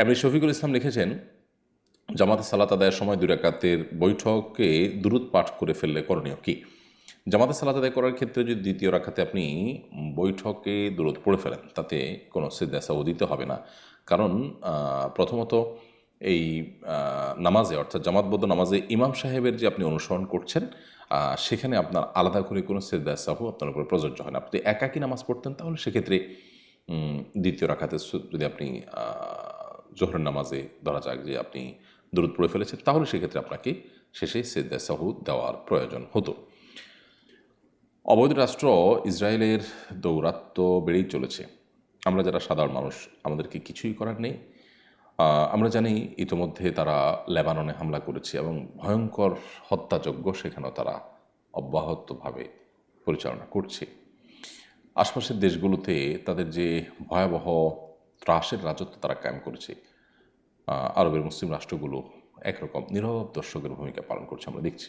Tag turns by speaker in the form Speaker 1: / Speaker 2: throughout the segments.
Speaker 1: এমনি শফিকুল ইসলাম লিখেছেন, জামাতে সালাত আদায়ের সময় দুই রাকাতের বৈঠকে দূরত পাঠ করে ফেললে করণীয় কি? জামাতে সালাত আদায় করার ক্ষেত্রে যদি দ্বিতীয় রাখাতে আপনি বৈঠকে দূরত পড়ে ফেলেন, তাতে কোনো সিদ্ধাসাও দিতে হবে না। কারণ প্রথমত এই নামাজে, অর্থাৎ জামাতবদ্ধ নামাজে ইমাম সাহেবের যে আপনি অনুসরণ করছেন সেখানে আপনার আলাদা করে কোনো সিদ্ধাসাহু আপনার উপরে প্রযোজ্য হয় না। আপনি একাকী নামাজ পড়তেন, তাহলে সেক্ষেত্রে দ্বিতীয় রাখাতে যদি আপনি জোহরের নামাজে ধরা যাক যে আপনি দূরত পড়ে ফেলেছেন, তাহলে সেক্ষেত্রে আপনাকে শেষে সেদ্দা সাহু দেওয়ার প্রয়োজন হতো। অবৈধ রাষ্ট্র ইসরায়েলের দৌরাত্ম্য বেড়েই চলেছে। আমরা যারা সাধারণ মানুষ, আমাদেরকে কিছুই করার নেই। আমরা জানি ইতোমধ্যে তারা লেবাননে হামলা করেছে এবং ভয়ঙ্কর হত্যাযজ্ঞ সেখানেও তারা অব্যাহতভাবে পরিচালনা করছে। আশপাশের দেশগুলোতে তাদের যে ভয়াবহ ত্রাসের রাজত্ব তারা কায়েম করেছে আরবের মুসলিম রাষ্ট্রগুলো একরকম নীরব দর্শকের ভূমিকা পালন করছে, আমরা দেখছি।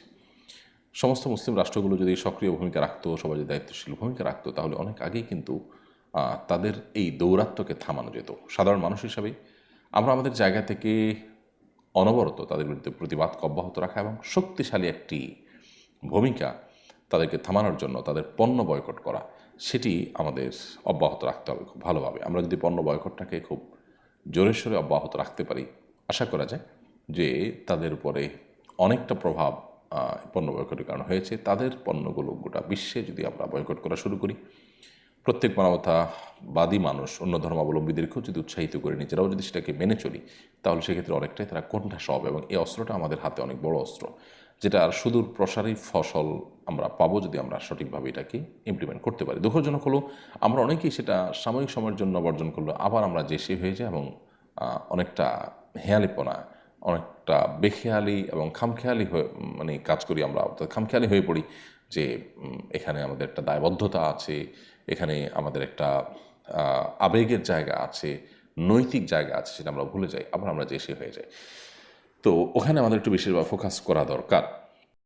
Speaker 1: সমস্ত মুসলিম রাষ্ট্রগুলো যদি সক্রিয় ভূমিকা রাখতো, সবাই যদি দায়িত্বশীল ভূমিকা রাখতো, তাহলে অনেক আগেই কিন্তু তাদের এই দৌরাত্মকে থামানো যেত। সাধারণ মানুষ হিসাবে আমরা আমাদের জায়গা থেকে অনবরত তাদের বিরুদ্ধে প্রতিবাদ অব্যাহত রাখা এবং শক্তিশালী একটি ভূমিকা তাদেরকে থামানোর জন্য, তাদের পণ্য বয়কট করা, সেটি আমাদের অব্যাহত রাখতে হবে খুব ভালোভাবে। আমরা যদি পণ্য বয়কটটাকে খুব জোরে সোরে অব্যাহত রাখতে পারি। আশা করা যায় যে তাদের উপরে অনেকটা প্রভাব পণ্য বয়কটের কারণে হয়েছে। তাদের পণ্যগুলো গোটা বিশ্বে যদি আমরা বয়কট করা শুরু করি, প্রত্যেক মানবতাবাদী মানুষ, অন্য ধর্মাবলম্বীদেরকেও যদি উৎসাহিত করে, নিজেরাও যদি সেটাকে মেনে চলি, তাহলে সেক্ষেত্রে অনেকটাই তারা কোণঠাসা সব এবং এই অস্ত্রটা আমাদের হাতে অনেক বড় অস্ত্র। যেটা আর সুদূর প্রসারী ফসল আমরা পাবো যদি আমরা সঠিকভাবে এটাকে ইমপ্লিমেন্ট করতে পারি। দুঃখজনক হলো, আমরা অনেকেই সেটা সাময়িক সময়ের জন্য বর্জন করল আবার আমরা যে সে হয়ে যাই এবং অনেকটা হেয়ালিপনা, অনেকটা বেখেয়ালি এবং খামখেয়ালি হয়ে মানে কাজ করি আমরা, অর্থাৎ খামখেয়ালি হয়ে পড়ি যে এখানে আমাদের একটা দায়বদ্ধতা আছে, এখানে আমাদের একটা আবেগের জায়গা আছে, নৈতিক জায়গা আছে সেটা আমরা ভুলে যাই, আবার আমরা যে সে হয়ে যাই। তো ওখানে আমাদের একটু বেশিরভাগ ফোকাস করা দরকার।